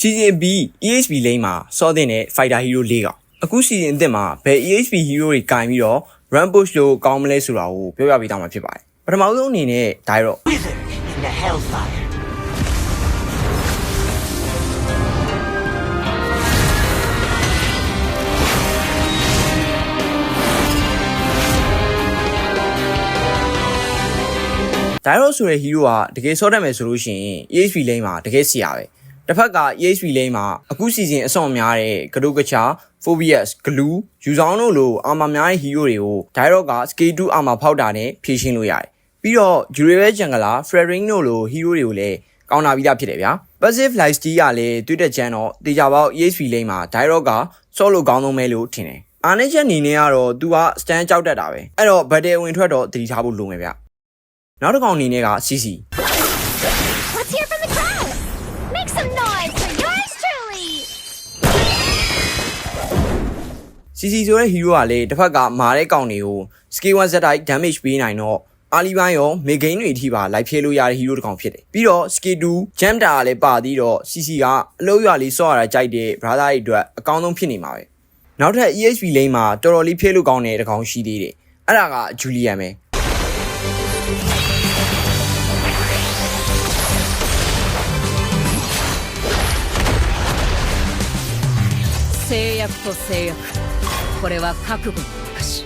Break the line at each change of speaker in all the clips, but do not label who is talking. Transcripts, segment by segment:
Season B EHP လိမ့်မှာစောတင်တဲ့ Fighter Hero ၄កောင်အခု Season အသစ်မှာဘယ် EHP Hero တွေကင်ပြီးတော့ Run Push လို့ကောင်းမလဲဆိုတာကိုပြောပြပေးသွားမှာဖြစ်ပါတယ်ပထမဆုံးအနေနဲ့ဒါတော့
Wizard in the Hellfire.
ဒါရောဆိုတဲ့ hero ကတကယ်စောတတ်မယ်ဆိုလို့ရှိရင် EHP လိမ့်မှာတကယ်စီရပဲ တစ်ဖက်က EHP လိမ့်မှာအခု season အဆောင်များတဲ့ကဒုကချာ Phobius Glue ယူဆောင်တို့လိုအာမများတဲ့ hero တွေကို Dialog က Scale 2အာမဖောက်တာနဲ့ဖြည့်ရှင်းလို့ရတယ်ပြီးတော့ Durable Jungler Frering တို့လို hero တွေကိုလည်းကောင်းတာပြီးသားဖြစ်တယ်ဗျာ Passive Lifesteal ကလည်းတွေ့တဲ့ချမ်းတော့တေချာပေါက် EHP လိမ့်မှာ Dialog ကဆော့လို့ကောင်းဆုံးပဲလို့ထင်တယ်အားနေချက်အနေနဲ့ကတော့ तू က stand ကြောက်တတ်တာပဲအဲ့တော့ battle ဝင်ထွက်တော့တတိထားဖို့လိုမယ်ဗျနောက်တစ်ကောင်အနေနဲ့က CC CC ဆိုတဲ့ hero ကလည်းတစ်ဖက်ကမာတဲ့ကောင်တွေကို skill 1 set type damage ပေးနိုင်တော့အာလီပိုင်းရော mid game တွေအထိပါလိုက်ဖြဲလို့ရတဲ့ hero တစ်ကောင်ဖြစ်တယ်ပြီးတော့ skill 2 jump တာကလည်းပါပြီးတော့ CC ကအလုံးရွာလေးစော့ရတာကြိုက်တဲ့ brother တွေအတွက်အကောင်းဆုံးဖြစ်နေမှာပဲနောက်ထပ် EHP lane မှာတော်တော်လေးဖြဲလို့ကောင်းတဲ့တစ်ကောင်ရှိသေးတယ်အဲ့ဒါက Julian ပဲ
制約と制約 これは覚悟の証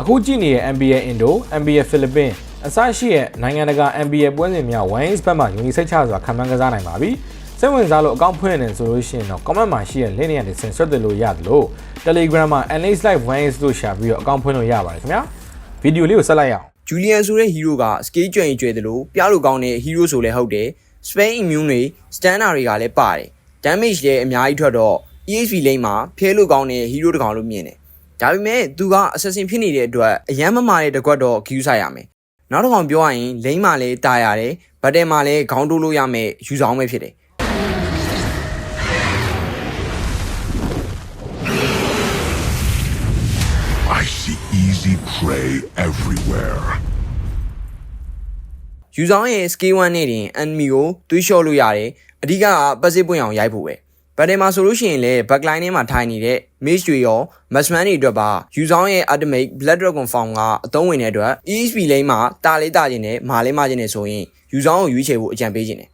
အခုကြည့်နေတဲ့ NBA Indo, NBA Philippines အစရှိတဲ့နိုင်ငံတကာ NBA ပွဲစဉ်များ Wines ဘက်မှာယုံကြည်စိတ်ချစွာခံမှန်းကစားနိုင်ပါပြီ။စိတ်ဝင်စားလို့အကောင့်ဖွင့်နေဆိုလို့ရှိရင်တော့ comment မှာရှိတဲ့ link တွေကနေဆင်ဆွတ်တယ်လို့ရတယ်လို့ Telegram မှာ Analyze Live Wines လို့ရှာပြီးတော့အကောင့်ဖွင့်လို့ရပါတယ်ခင်ဗျာ။ဗီဒီယိုလေးကိုဆက်လိုက်ရအောင်
ဂျူလီယန်ဆိုတဲ့ hero က scale ကျွံ့ရင်ကျွဲတယ်လို့ပြလို့ကောင်းတဲ့ hero ဆိုလည်းဟုတ်တယ် Spain immune တွေ stunner တွေကလည်းပါတယ် damage လည်းအများကြီးထွက်တော့ EHP lane မှာဖဲလို့ကောင်းတဲ့ hero တစ်ကောင်လို့မြင်တယ်ဒါပေမဲ့သူက assassin ဖြစ်နေတဲ့အတွက်အရန်မမာတဲ့တကွက်တော့ queue ဆိုင်ရမယ်နောက်တစ်ကောင်ပြောရရင် lane မှာလည်းတာရတယ် battle မှာလည်းခေါင်းတိုးလို့ရမယ်ယူဆောင်ပဲဖြစ်တယ်
I see easy prey everywhere.
ယူဆောင်ရဲ့ scale 1နဲ့တင် enemy ကိုတွေးလျှော့လို့ရတယ် အဓိကက passive ပွင့်အောင်ရိုက်ဖို့ပဲဘတ်တယ်မှာဆိုလို့ရှိရင်လည်း backline ထဲမှာထိုင်နေတဲ့ mage တွေရော matchman တွေအတွက်ပါယူဆောင်ရဲ့ ultimate blood dragon form ကအသုံးဝင်တဲ့အတွက် EHP lane မှာတာလေးတာခြင်းနဲ့မာလေးမာခြင်းနဲ့ဆိုရင်ယူဆောင်ကိုရွေးချယ်ဖို့အကြံပေးခြင်းတယ်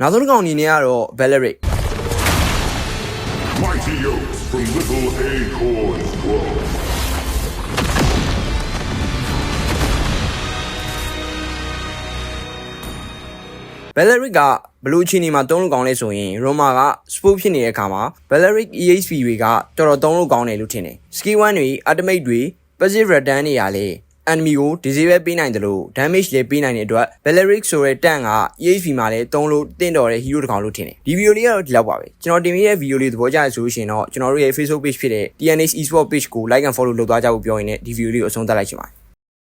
နောက်ဆုံးတစ်ကောင်အနေနဲ့ကတော့ Valeric
Mighty oaks from little acorns grow.
Valeric က ဘလူးချီနီမှာတုံးလို့ကောင်းလဲဆိုရင် Roma က sport ဖြစ်နေတဲ့အခါမှာ Valeric EHP တွေကတော်တော်တုံးလို့ကောင်းတယ်လို့ထင်တယ် skill 1တွေ ultimate တွေ passive return တွေကလည်း enemy ကို disable ပေးနိုင်တယ်လို့ damage လည်းပေးနိုင်တဲ့အတွက် Valeric ဆိုတဲ့တန့်က EHP မှာလည်းတုံးလို့တင့်တော်တဲ့ hero တစ်ကောင်လို့ထင်တယ်ဒီဗီဒီယိုလေးကတော့ဒီလောက်ပါပဲကျွန်တော်တင်ပေးတဲ့ဗီဒီယိုလေးသဘောကျရဆိုလို့ရှိရင်တော့ကျွန်တော်တို့ရဲ့ Facebook page ဖြစ်တဲ့ TNH Esport page ကို like and follow လုပ်သွားကြဖို့ပြောရင်းနဲ့ဒီဗီဒီယိုလေးကိုအဆုံးသတ်လိုက်ချင်ပါတယ်